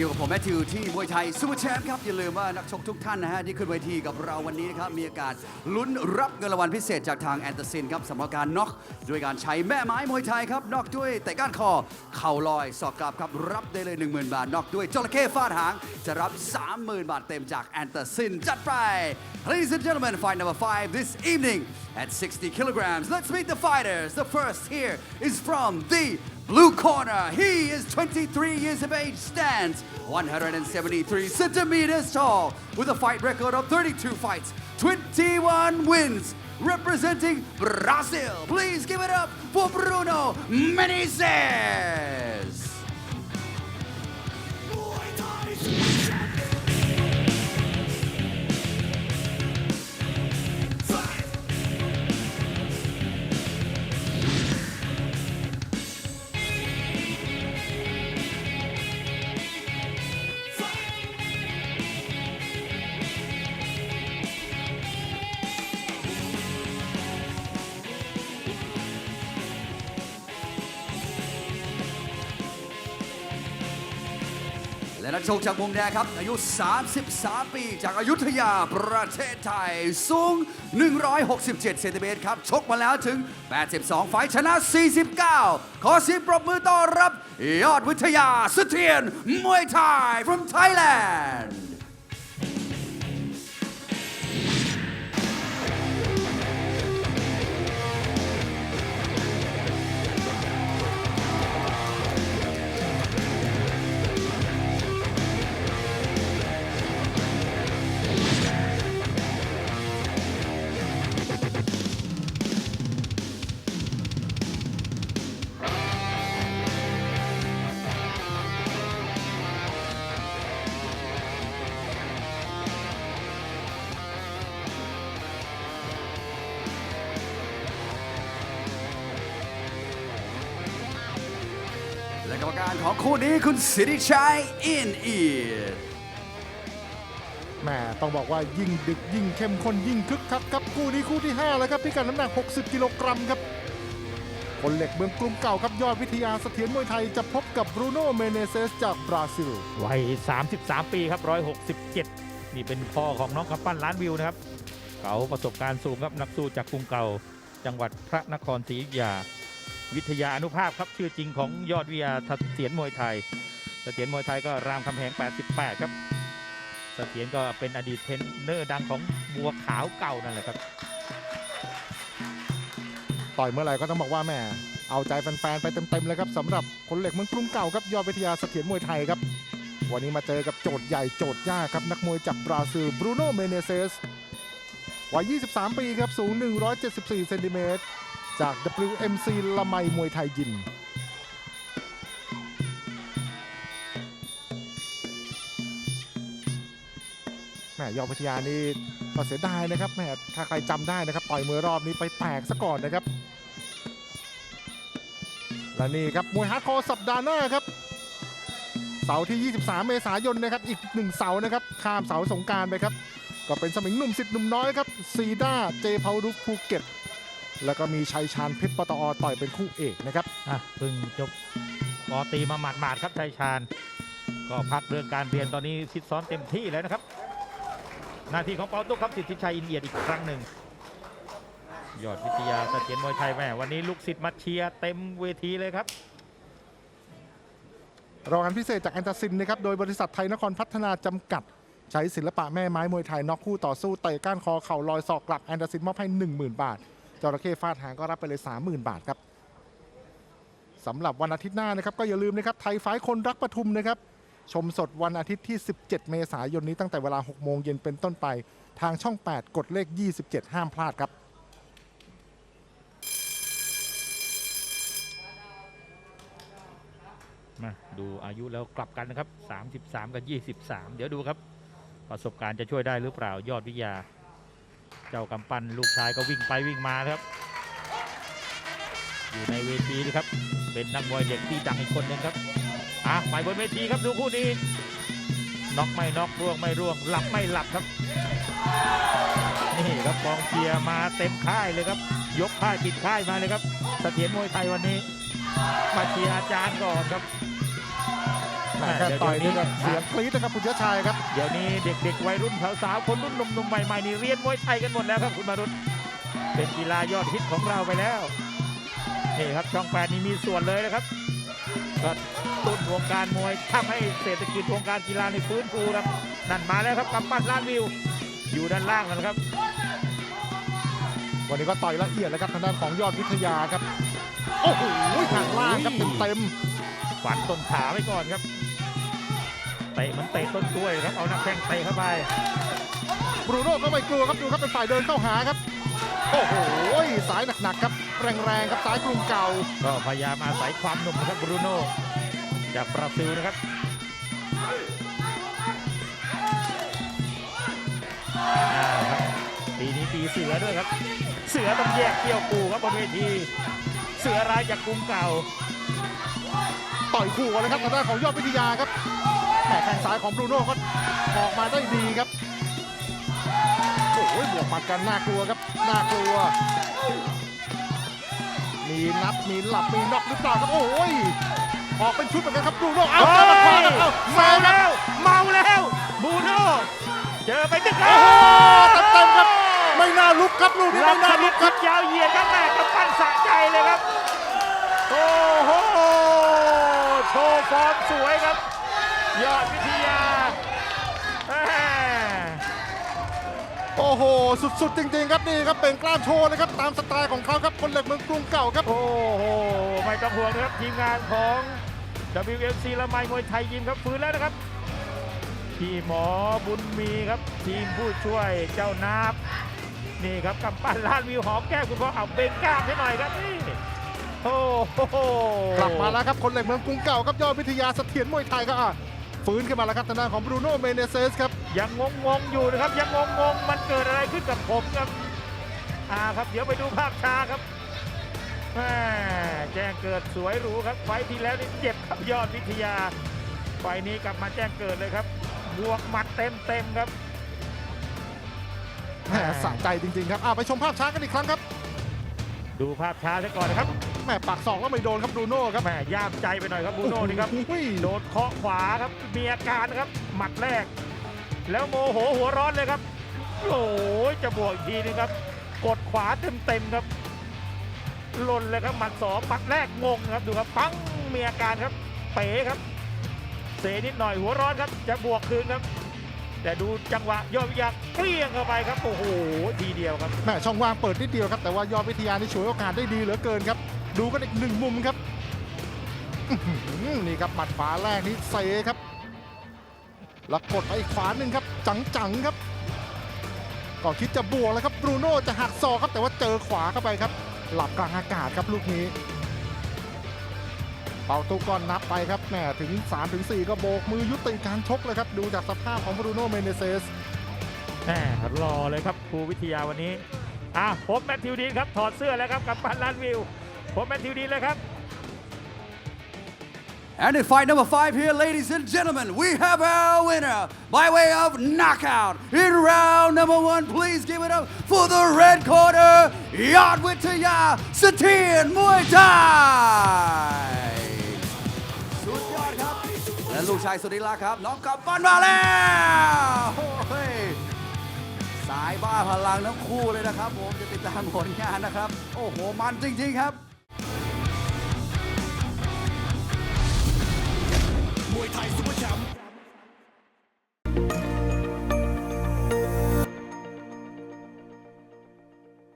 อยู่กับผมแมทธิวที่มวยไทยซูเปอร์แชมป์ครับ อย่าลืมว่านักชกทุกท่านนะฮะ ที่ขึ้นเวทีกับเราวันนี้นะครับ มีโอกาสลุ้นรับเงินรางวัลพิเศษจากทางแอนตาซินครับสำหรับการน็อกด้วยการใช้แม่ไม้มวยไทยครับน็อกด้วยเตะก้านคอเข่าลอยสอกกลับครับรับได้เลย 10,000 บาทน็อกด้วยจระเข้ฟาดหางจะรับ 30,000 บาทเต็มจากแอนตาซินจัดไป Ladies and gentlemen fight number five this evening at 60 kilograms let's meet the fighters the first here is from the Blue corner, he is 23 years of age, stands 173 centimeters tall, with a fight record of 32 fights, 21 wins, representing Brazil. Please give it up for Bruno Menezes. และนักชกจากมุมแดงครับ อายุ 33 ปี จากอายุทยาประเทศไทย สูง 167 เซนติเมตรครับ ชกมาแล้วถึง 82 ไฟชนะ 49 ขอเสียงปรบมือต้อนรับ ยอดวิทยาเสถียนมวยไทย from Thailand และกรรมการของคู่นี้คุณสิริชัยอินเอียดแหม่ต้องบอกว่ายิ่งดึกยิ่งเข้มข้นยิ่งคึกคักครับคู่นี้คู่ที่ 5 แล้วครับพิกัดน้ำหนัก 60 กิโลกรัมครับคนเหล็กเมืองกรุงเก่าครับยอดวิทยาเสถียรมวยไทยจะพบกับบรูโน่เมเนเซสจากบราซิลวัย 33 ปีครับ 167 นี่เป็นพ่อของน้องกำปั้นล้านวิวนะครับ เขาประสบการณ์สูงครับนักสู้จากกรุงเก่า จังหวัดพระนครศรีอยุธยา วิทยาอนุภาพครับชื่อจริงของยอดวิทยาเสถียรมวยไทยเสถียรมวยไทยก็รามคำแหง 88 ครับเสถียรก็เป็นอดีตเทรนเนอร์ดังของบัวขาวเก่านั่นแหละครับ ต่อยเมื่อไหร่ก็ต้องบอกว่าแหม่เอาใจแฟนๆไปเต็มๆเลยครับสำหรับคนเหล็กเมืองกรุงเก่าครับยอดวิทยาเสถียรมวยไทยครับ วันนี้มาเจอกับโจทย์ใหญ่โจทย์ยากครับ นักมวยจากบราซิลบรูโนเมเนเซสวัย 23 ปีครับสูง 174 เซนติเมตร จาก WMC ละไมมวยไทยยิมแหม่ยอดวิทยานี่ก็เสียดายนะครับแหม่ถ้าใครจำได้นะครับ ต่อยมือรอบนี้ไปแตกซะก่อนนะครับ และนี่ครับ มวยฮาร์ดคอร์สัปดาห์หน้าครับ เสาร์ที่ 23 เมษายนนะครับ อีกหนึ่งเสาร์นะครับ ข้ามเสาสงการไปครับ ก็เป็นสมิงหนุ่มสิทธิ์หนุ่มน้อยครับซีด้าเจพารุภูเก็ต แล้วก็มีชัยชาญเพชรปตอต่อยเป็นคู่เอกนะครับ อะเพิ่งจบปอตรีมาหมาดๆครับชัยชาญ ก็พักเรื่องการเรียนตอนนี้ฟิตซ้อมเต็มที่แล้วนะครับ หน้าที่ของเปาตุ๊กครับสิทธิชัยอินเอียดอีกครั้งหนึ่ง ยอดวิทยาเสถียรมวยไทยแม่วันนี้ลูกศิษย์มาเชียร์เต็มเวทีเลยครับ รางวัลพิเศษจากแอนตาซินนะครับ โดยบริษัทไทยนครพัฒนาจำกัด ใช้ศิลปะแม่ไม้มวยไทยน็อกคู่ต่อสู้เตะก้านคอเข่าลอยศอกกลับแอนตาซินมอบให้ 10,000 บาท จระเข้ฟาดหางก็รับไปเลย 30,000 บาทครับสำหรับวันอาทิตย์หน้านะครับก็อย่าลืมนะครับไทยไฟท์คนรักปทุมนะครับชมสดวันอาทิตย์ที่ 17 เมษายนนี้ตั้งแต่เวลา 6 โมงเย็นเป็นต้นไป ทางช่อง 8 กดเลข 27 ห้ามพลาดครับ มาดูอายุแล้วกลับกันนะครับ 33 กับ 23 เดี๋ยวดูครับ ประสบการณ์จะช่วยได้หรือเปล่ายอดวิทยา เจ้ากำปั้นลูกชายก็วิ่งไปวิ่งมาครับ อยู่ในเวทีนะครับ เป็นนักมวยเด็กที่ดังอีกคนหนึงครับอะไปบนเวทีครับดูคู่นี้น็อกไม่น็อกร่วงไม่ร่วง หลับไม่หลับครับ นี่ครับกองเชียร์มาเต็มค่ายเลยครับ ยกค่ายปิดค่ายมาเลยครับเสถียรมวยไทยวันนี้ มาเชียร์อาจารย์ก่อนครับ แหม่แค่ต่อยนี่ก็เสียงกรี๊ดนะครับคุณเชื้อชัยครับ เดี๋ยวนี้เด็กๆวัยรุ่นสาวๆคนรุ่นหนุ่มๆใหม่ๆนี่เรียนมวยไทยกันหมดแล้วครับคุณมารุตเป็นกีฬายอดฮิตของเราไปแล้วนี่ครับช่องแปดนี่มีส่วนเลยนะครับก็ตุ้นวงการมวยทำให้เศรษฐกิจวงการกีฬาในฟื้นฟูครับนั่นมาแล้วครับกำปั้นล้านวิว อยู่ด้านล่างกันครับ วันนี้ก็ต่อยละเอียดเลยครับทางด้านของยอดวิทยาครับ โอ้โหทางล่างครับเต็มฝันต้นขาไว้ก่อนครับเตะเหมันเตะต้นกล้วยครับเอาหนักแข้งเตะเข้าไปๆบรูโน่ก็ไม่กลัวครับดูครับเป็นฝ่ายเดินเข้าหาครับ โอ้โหสายหนักๆครับ แรงๆครับซ้ายกรุงเก่า ก็พยายามอาศัยความหนุ่มนะครับบรูโน่จากบราซิลนะครับอ้าวครับปีนี้ปีเสือด้วยครับ เสือต้องแยกเกี่ยวกูครับบนเวทีเสือรายจากกรุงเก่า ต่อยคู่กันเลยครับทางด้านของยอดวิทยาครับ แหม่แข้งซ้ายของบรูโน่ก็ออกมาได้ดีครับ โอ้โหบวกหมัดกันน่ากลัวครับ น่ากลัว มีนับ มีหลับ มีน็อกหรือเปล่าครับ โอ้ย ออกเป็นชุดเหมือนกันครับบรูโน่ เอาเจอหมัดขวาครับเอาเมาแซงครับแล้ว เมาแล้วบรูโน่ เจอไปตึกโอ้โหเต็มๆครับ ไม่น่าลุกครับลูกนี้รัไม่บน่าชลุนิกดคคิรับดยาวเหยียดครับแม่กำปั้นสะใจเลยครับ โอ้โห โชว์ฟอร์มสวยครับ ยอดวิทยาแม่โอ้โห สุดๆ จริงๆ ครับนี่ครับเป็นกล้ามโชว์เลยครับตามสไตล์ของเขาครับคนเหล็กเมืองกรุงเก่าครับ โอ้โห ไม่ต้องห่วงนะครับ ทีมงานของ WFC ละไมมวยไทยยิมครับฟื้นแล้วนะครับ พี่หมอบุญมีครับ ทีมผู้ช่วยเจ้านาบนี่ครับกำปั้นล้านวิวหอมแก้มคุณพ่อเอาเบงกล้ามให้หน่อยครับนี่โอ้โหกลับมาแล้วครับคนเหล็กเมืองกรุงเก่าครับยอดวิทยาเสถียรมวยไทยก็อะ ฟื้นขึ้นมาแล้วครับทางด้านของบรูโน่เมเนเซสครับ ยังงงงๆอยู่นะครับ ยังงงงๆมันเกิดอะไรขึ้นกับผมครับอ่าครับ เดี๋ยวไปดูภาพช้าครับแม่แจ้งเกิดสวยหรูครับไฟล์ที่แล้วนี่เจ็บครับยอดวิทยาไฟล์นี้กลับมาแจ้งเกิดเลยครับบวกหมัดเต็มเต็มๆครับ แหมสะใจจริงๆครับอะไปชมภาพช้ากันอีกครั้งครับ ดูภาพช้าซะก่อนนะครับแห มปากสองแล้วไม่โดนครับบรูโน่ครับแม่ย่ามใจไปหน่อยครับบรูโน่นี่ครับโอ้ยโดนเคาะขวาครับมีอาการนะครับหมัดแรก แล้วโมโหหัวร้อนเลยครับโอ้ยจะบวกอีกทีนึงครับ กดขวาเต็มๆครับหล่นเลยครับหมัดสองหมัดแรกงงครับดูครับปังมีอาการครับ เป๋ครับ เสนิดหน่อยหัวร้อนครับ จะบวกคืนครับ แต่ดูจังหวะยอดวิทยาเปรี้ยงเข้าไปครับโอ้โหทีเดียวครับแหมช่องว่างเปิดนิดเดียวครับแต่ว่ายอดวิทยานี่ฉวยโอกาสได้ดีเหลือเกินครับ ดูกันอีกหนึ่งมุมครับนี่ครับหมัดขวาแรกนี่เซครับแล้วกดไปอีกขวาหนึ่งครับ จังๆครับก็คิดจะบวกแล้วครับบรูโน่จะหักศอกครับแต่ว่าเจอขวาเข้าไปครับ หลับกลางอากาศครับลูกนี้เป่าตุกอนนับไปครับแหมถึง3-4ก็โบกมือยุติการชกเลยครับ ดูจากสภาพของบรูโน่เมเนเซสแหมรอเลยครับครูวิทยาวันนี้อะพบแมทธิวดีนครับ ถอดเสื้อแล้วครับกับปันล้านวิว พบแมทธิวดีเลยครับ And in fight number five here, ladies and gentlemen, we have our winner by way of knockout in round number one. Please give it up for the red corner, Yad Witaya Satin Muay Thai. สุดยอดครับ และลูกชายสุดที่รักครับ น้องกับปั้นมาแล้วโอ้ยสายบ้าพลังทั้งคู่เลยนะครับ ผมจะติดตามผลงานนะครับ โอ้โห มันจริง ๆ ครับ 太子不降